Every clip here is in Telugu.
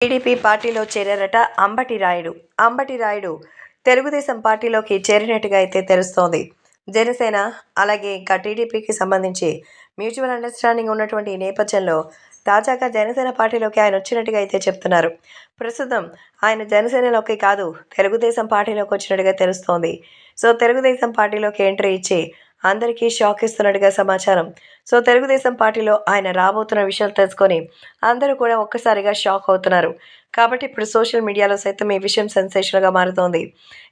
టీడీపీ పార్టీలో చేరారట అంబటి రాయుడు. అంబటి రాయుడు తెలుగుదేశం పార్టీలోకి చేరినట్టుగా అయితే తెలుస్తోంది. జనసేన అలాగే ఇంకా టీడీపీకి సంబంధించి మ్యూచువల్ అండర్స్టాండింగ్ ఉన్నటువంటి ఈ నేపథ్యంలో తాజాగా జనసేన పార్టీలోకి ఆయన వచ్చినట్టుగా అయితే చెప్తున్నారు. ప్రస్తుతం ఆయన జనసేనలోకి కాదు తెలుగుదేశం పార్టీలోకి వచ్చినట్టుగా తెలుస్తోంది. సో తెలుగుదేశం పార్టీలోకి ఎంట్రీ ఇచ్చి అందరికీ షాక్ ఇస్తున్నట్టుగా సమాచారం. సో తెలుగుదేశం పార్టీలో ఆయన రాబోతున్న విషయాలు తెలుసుకొని అందరూ కూడా ఒక్కసారిగా షాక్ అవుతున్నారు. కాబట్టి ఇప్పుడు సోషల్ మీడియాలో సైతం ఈ విషయం సెన్సేషన్గా మారుతోంది.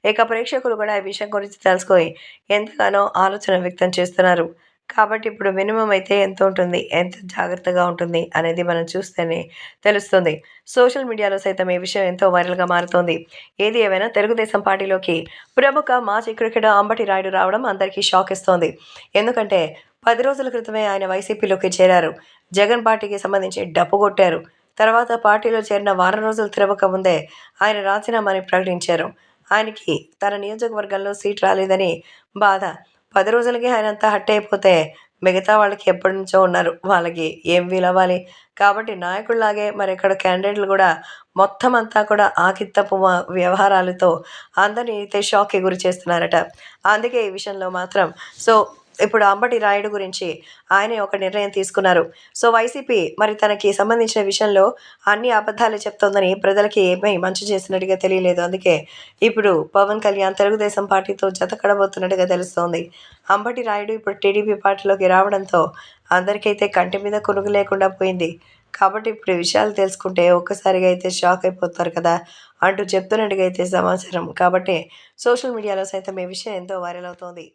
ఇక ప్రేక్షకులు కూడా ఈ విషయం గురించి తెలుసుకొని ఎంతగానో ఆలోచన వ్యక్తం చేస్తున్నారు. కాబట్టి ఇప్పుడు మినిమం అయితే ఎంత ఉంటుంది? ఎంత జాగ్రత్తగా ఉంటుంది? అనేది మనం చూస్తేనే తెలుస్తుంది. సోషల్ మీడియాలో సైతం ఈ విషయం ఎంతో వైరల్గా మారుతోంది. ఏది ఏమైనా తెలుగుదేశం పార్టీలోకి ప్రముఖ మాజీ క్రికెటర్ అంబటి రాయుడు రావడం అందరికీ షాక్ ఇస్తోంది. ఎందుకంటే పది రోజుల క్రితమే ఆయన వైసీపీలోకి చేరారు. జగన్ పార్టీకి సంబంధించి డప్పు కొట్టారు. తర్వాత పార్టీలో చేరిన వారం రోజులు తిరవక ముందే ఆయన రాజీనామాని ప్రకటించారు. ఆయనకి తన నియోజకవర్గంలో సీట్ రాలేదని బాధ. పది రోజులకి ఆయన అంతా హట్ అయిపోతే మిగతా వాళ్ళకి ఎప్పటి నుంచో ఉన్నారు వాళ్ళకి ఏం వీలవ్వాలి కాబట్టి నాయకుల్లాగే మరి ఇక్కడ క్యాండిడేట్లు కూడా మొత్తం అంతా కూడా ఆకిత్తపు వ్యవహారాలతో అందరినీ అయితే షాక్కి గురి చేస్తున్నారట. అందుకే ఈ విషయంలో మాత్రం సో ఇప్పుడు అంబటి రాయుడు గురించి ఆయనే ఒక నిర్ణయం తీసుకున్నారు. సో వైసీపీ మరి తనకి సంబంధించిన విషయంలో అన్ని అబద్ధాలు చెప్తోందని ప్రజలకి ఏమీ మంచి చేసినట్టుగా తెలియలేదు. అందుకే ఇప్పుడు పవన్ కళ్యాణ్ తెలుగుదేశం పార్టీతో జతకడబోతున్నట్టుగా తెలుస్తోంది. అంబటి రాయుడు ఇప్పుడు టీడీపీ పార్టీలోకి రావడంతో అందరికైతే కంటి మీద కొనుగు లేకుండా పోయింది. కాబట్టి ఇప్పుడు విషయాలు తెలుసుకుంటే ఒక్కసారిగా అయితే షాక్ అయిపోతారు కదా అంటూ చెప్తున్నట్టుగా అయితే సమాచారం. కాబట్టి సోషల్ మీడియాలో సైతం ఈ విషయం ఎంతో వైరల్ అవుతోంది.